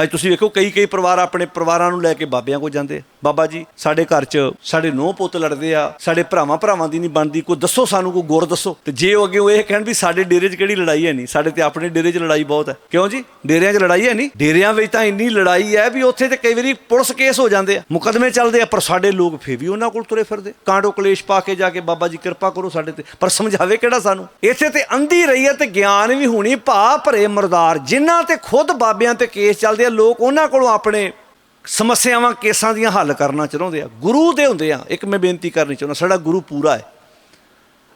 ਅੱਜ ਤੁਸੀਂ ਵੇਖੋ, ਕਈ ਕਈ ਪਰਿਵਾਰ ਆਪਣੇ ਪਰਿਵਾਰਾਂ ਨੂੰ ਲੈ ਕੇ ਬਾਬਿਆਂ ਕੋਲ ਜਾਂਦੇ ਬਾਬਾ ਜੀ, ਸਾਡੇ ਘਰ 'ਚ ਸਾਡੇ ਨੌ ਪੁੱਤ ਲੜਦੇ ਆ, ਸਾਡੇ ਭਰਾਵਾਂ ਭਰਾਵਾਂ ਦੀ ਨਹੀਂ ਬਣਦੀ, ਕੋਈ ਦੱਸੋ ਸਾਨੂੰ, ਕੋਈ ਗੁਰ ਦੱਸੋ। ਤੇ ਜੇ ਉਹ ਅੱਗੇ ਉਹ ਇਹ ਕਹਿਣ ਵੀ ਸਾਡੇ ਡੇਰੇ 'ਚ ਕਿਹੜੀ ਲੜਾਈ ਹੈ ਨਹੀਂ ਸਾਡੇ ਤੇ ਆਪਣੇ ਡੇਰੇ 'ਚ ਲੜਾਈ ਬਹੁਤ ਹੈ। ਕਿਉਂ ਜੀ? ਡੇਰਿਆਂ 'ਚ ਲੜਾਈ ਹੈ ਨਹੀਂ ਡੇਰਿਆਂ ਵਿੱਚ ਤਾਂ ਇੰਨੀ ਲੜਾਈ ਹੈ ਵੀ ਉੱਥੇ ਤੇ ਕਈ ਵਾਰੀ ਪੁਲਿਸ ਕੇਸ ਹੋ ਜਾਂਦੇ ਆ। ਮੁਕਦਮੇ ਚੱਲਦੇ ਆ, ਪਰ ਸਾਡੇ ਲੋਕ ਫੇਰ ਵੀ ਉਹਨਾਂ ਕੋਲ ਤੁਰੇ ਫਿਰਦੇ। ਕਾਂਡੋ ਕਲੇਸ਼ ਪਾ ਕੇ ਜਾ ਕੇ ਬਾਬਾ ਜੀ ਕਿਰਪਾ ਕਰੋ ਸਾਡੇ ਤੇ। ਪਰ ਸਮਝਾਵੇ ਕਿਹੜਾ ਸਾਨੂੰ? ਇੱਥੇ ਤੇ ਅੰਧੀ ਰਹੀ ਹੈ ਤੇ ਗਿਆਨ ਵੀ ਹੋਣੀ ਭਾ ਭਰੇ ਮਰਦਾਰ, ਜਿਨ੍ਹਾਂ ਤੇ ਖੁਦ ਬਾਬਿਆਂ ਤੇ ਕੇਸ ਚੱਲਦੇ ਆ ਲੋਕ ਉਹਨਾਂ ਕੋਲੋਂ ਆਪਣੇ ਸਮੱਸਿਆਵਾਂ, ਕੇਸਾਂ ਦੀਆਂ ਹੱਲ ਕਰਨਾ ਚਾਹੁੰਦੇ ਆ। ਗੁਰੂ ਦੇ ਹੁੰਦੇ ਆ। ਇੱਕ ਮੈਂ ਬੇਨਤੀ ਕਰਨੀ ਚਾਹੁੰਦਾ, ਸਾਡਾ ਗੁਰੂ ਪੂਰਾ ਹੈ।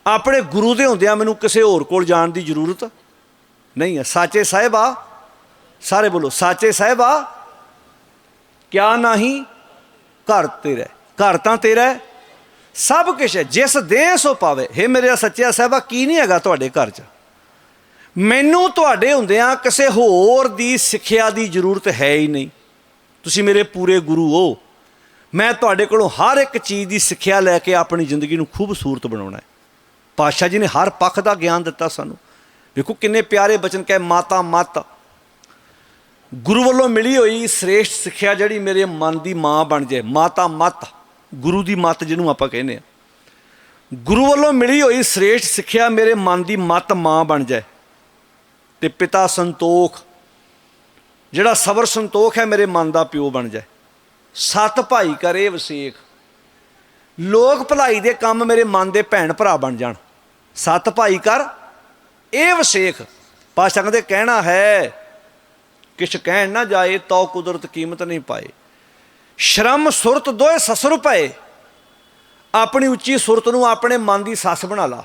ਆਪਣੇ ਗੁਰੂ ਦੇ ਹੁੰਦਿਆਂ ਮੈਨੂੰ ਕਿਸੇ ਹੋਰ ਕੋਲ ਜਾਣ ਦੀ ਜ਼ਰੂਰਤ ਨਹੀਂ ਹੈ। ਸਾਚੇ ਸਾਹਿਬਾ ਸਾਰੇ ਬੋਲੋ, ਸਾਚੇ ਸਾਹਿਬਾ ਕਿਆ ਨਹੀਂ ਘਰ ਤੇਰਾ ਘਰ ਤਾਂ ਤੇਰਾ ਸਭ ਕੁਝ ਹੈ। ਜਿਸ ਦੇ ਸੋ ਪਾਵੇ। ਹੇ ਮੇਰੇ ਸੱਚਿਆ ਸਾਹਿਬਾ, ਕੀ ਨਹੀਂ ਹੈਗਾ ਤੁਹਾਡੇ ਘਰ 'ਚ? ਮੈਨੂੰ ਤੁਹਾਡੇ ਹੁੰਦਿਆਂ ਕਿਸੇ ਹੋਰ ਦੀ ਸਿੱਖਿਆ ਦੀ ਜ਼ਰੂਰਤ ਹੈ ਹੀ ਨਹੀਂ। ਤੁਸੀਂ ਮੇਰੇ ਪੂਰੇ ਗੁਰੂ ਹੋ। ਮੈਂ ਤੁਹਾਡੇ ਕੋਲੋਂ ਹਰ ਇੱਕ ਚੀਜ਼ ਦੀ ਸਿੱਖਿਆ ਲੈ ਕੇ ਆਪਣੀ ਜ਼ਿੰਦਗੀ ਨੂੰ ਖੂਬਸੂਰਤ ਬਣਾਉਣਾ ਹੈ। ਪਾਤਸ਼ਾਹ ਜੀ ਨੇ ਹਰ ਪੱਖ ਦਾ ਗਿਆਨ ਦਿੱਤਾ ਸਾਨੂੰ। ਵੇਖੋ ਕਿੰਨੇ ਪਿਆਰੇ ਬਚਨ ਕਹੇ, ਮਾਤਾ, ਮਤ। ਗੁਰੂ ਵੱਲੋਂ ਮਿਲੀ ਹੋਈ ਸ੍ਰੇਸ਼ਟ ਸਿੱਖਿਆ ਜਿਹੜੀ ਮੇਰੇ ਮਨ ਦੀ ਮਾਂ ਬਣ ਜਾਏ। ਮਾਤਾ, ਮਤ। ਗੁਰੂ ਦੀ ਮਤ ਜਿਹਨੂੰ ਆਪਾਂ ਕਹਿੰਦੇ ਆ ਗੁਰੂ ਵੱਲੋਂ ਮਿਲੀ ਹੋਈ ਸ੍ਰੇਸ਼ਟ ਸਿੱਖਿਆ ਮੇਰੇ ਮਨ ਦੀ ਮਤ ਮਾਂ ਬਣ ਜਾਏ। ਤੇ ਪਿਤਾ ਸੰਤੋਖ। ਜਿਹੜਾ ਸਬਰ ਸੰਤੋਖ ਹੈ, ਮੇਰੇ ਮਨ ਦਾ ਪਿਓ ਬਣ ਜਾਏ। ਸਤ ਭਾਈ ਕਰੇ ਵਸੇਖ। ਲੋਕ ਭਲਾਈ ਦੇ ਕੰਮ ਮੇਰੇ ਮਨ ਦੇ ਭੈਣ ਭਰਾ ਬਣ ਜਾਣ। ਸਤ ਭਾਈ ਕਰ, ਇਹ ਵਸੇਖ। ਪਾਸ਼ਾ ਕਹਿੰਦੇ, ਕਹਿਣਾ ਹੈ, ਕਿਛ ਕਹਿਣ ਨਾ ਜਾਏ ਤੋ ਕੁਦਰਤ ਕੀਮਤ ਨਹੀਂ ਪਾਏ। ਸ਼ਰਮ, ਸੁਰਤ ਦੋਏ ਸਸੁਰ ਪਏ ਆਪਣੀ ਉੱਚੀ ਸੁਰਤ ਨੂੰ ਆਪਣੇ ਮਨ ਦੀ ਸੱਸ ਬਣਾ ਲਾ।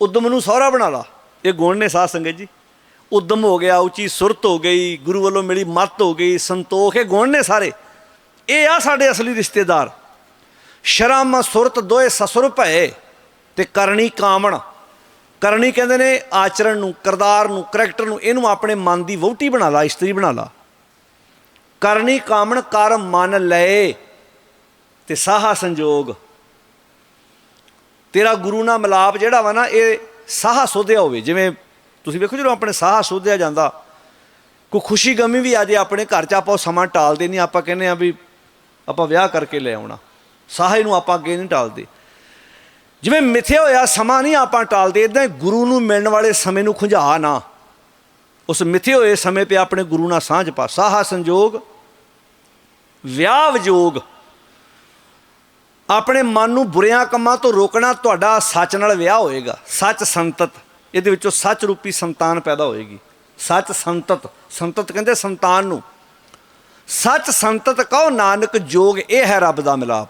ਉਦਮ ਨੂੰ ਸਹੁਰਾ ਬਣਾ ਲਾ। ਇਹ ਗੁਣ ਨੇ ਸਾਧ ਸੰਗਤ ਜੀ। ਉਦਮ ਹੋ ਗਿਆ, ਉੱਚੀ ਸੁਰਤ ਹੋ ਗਈ, ਗੁਰੂ ਵੱਲੋਂ ਮਿਲੀ ਮੱਤ ਹੋ ਗਈ, ਸੰਤੋਖ, ਇਹ ਗੁਣ ਨੇ ਸਾਰੇ। ਇਹ ਆ ਸਾਡੇ ਅਸਲੀ ਰਿਸ਼ਤੇਦਾਰ। ਸ਼ਰਮ ਸੁਰਤ ਦੋਏ ਸਸੁਰ ਭਏ ਤੇ ਕਰਨੀ ਕਾਮਣ। ਕਰਨੀ ਕਹਿੰਦੇ ਨੇ ਆਚਰਣ ਨੂੰ, ਕਰਦਾਰ ਨੂੰ, ਕਰੈਕਟਰ ਨੂੰ, ਇਹਨੂੰ ਆਪਣੇ ਮਨ ਦੀ ਵਹੁਟੀ ਬਣਾ ਲਾ, ਇਸਤਰੀ ਬਣਾ ਲਾ। ਕਰਨੀ ਕਾਮਣ, ਕਰ ਮਨ ਲਏ ਤੇ ਸਾਹਾ ਸੰਜੋਗ। ਤੇਰਾ ਗੁਰੂ ਨਾਲ ਮਿਲਾਪ ਜਿਹੜਾ ਵਾ ਨਾ, ਇਹ ਸਾਹ ਸੋਧਿਆ ਹੋਵੇ, ਜਿਵੇਂ ਤੁਸੀਂ ਵੇਖੋ ਜਦੋਂ ਆਪਣੇ ਸਾਹ ਸੋਧਿਆ ਜਾਂਦਾ, ਕੋਈ ਖੁਸ਼ੀ ਗਮੀ ਵੀ ਆ ਜੇ ਆਪਣੇ ਘਰ 'ਚ ਆਪਾਂ ਉਹ ਸਮਾਂ ਟਾਲਦੇ ਨਹੀਂ, ਆਪਾਂ ਕਹਿੰਦੇ ਆ ਵੀ ਆਪਾਂ ਵਿਆਹ ਕਰਕੇ ਲੈ ਆਉਣਾ। ਸਾਹੇ ਨੂੰ ਆਪਾਂ ਅੱਗੇ ਨਹੀਂ ਟਾਲਦੇ। ਜਿਵੇਂ ਮਿਥਿਆ ਹੋਇਆ ਸਮਾਂ ਨਹੀਂ ਆਪਾਂ ਟਾਲਦੇ ਇਦਾਂ ਗੁਰੂ ਨੂੰ ਮਿਲਣ ਵਾਲੇ ਸਮੇਂ ਨੂੰ ਖੁੰਝਾ ਨਾ। ਉਸ ਮਿਥੇ ਹੋਏ ਸਮੇਂ ਤੇ ਆਪਣੇ ਗੁਰੂ ਨਾਲ ਸਾਂਝ ਪਾ। ਸਾਹਾ ਸੰਜੋਗ, ਵਿਆਹ ਵਿਜੋਗ ਆਪਣੇ ਮਨ ਨੂੰ ਬੁਰਿਆਂ ਕੰਮਾਂ ਤੋਂ ਰੋਕਣਾ ਤੁਹਾਡਾ ਸੱਚ ਨਾਲ ਵਿਆਹ ਹੋਏਗਾ। ਸੱਚ ਸੰਤਤ। ਇਹਦੇ ਵਿੱਚੋਂ ਸੱਚ ਰੂਪੀ ਸੰਤਾਨ ਪੈਦਾ ਹੋਏਗੀ। ਸੱਚ ਸੰਤਤ। ਸੰਤਤ ਕਹਿੰਦੇ ਸੰਤਾਨ ਨੂੰ। ਸੱਚ ਸੰਤਤ ਕਹੋ, ਨਾਨਕ ਜੋਗ, ਇਹ ਹੈ ਰੱਬ ਦਾ ਮਿਲਾਪ।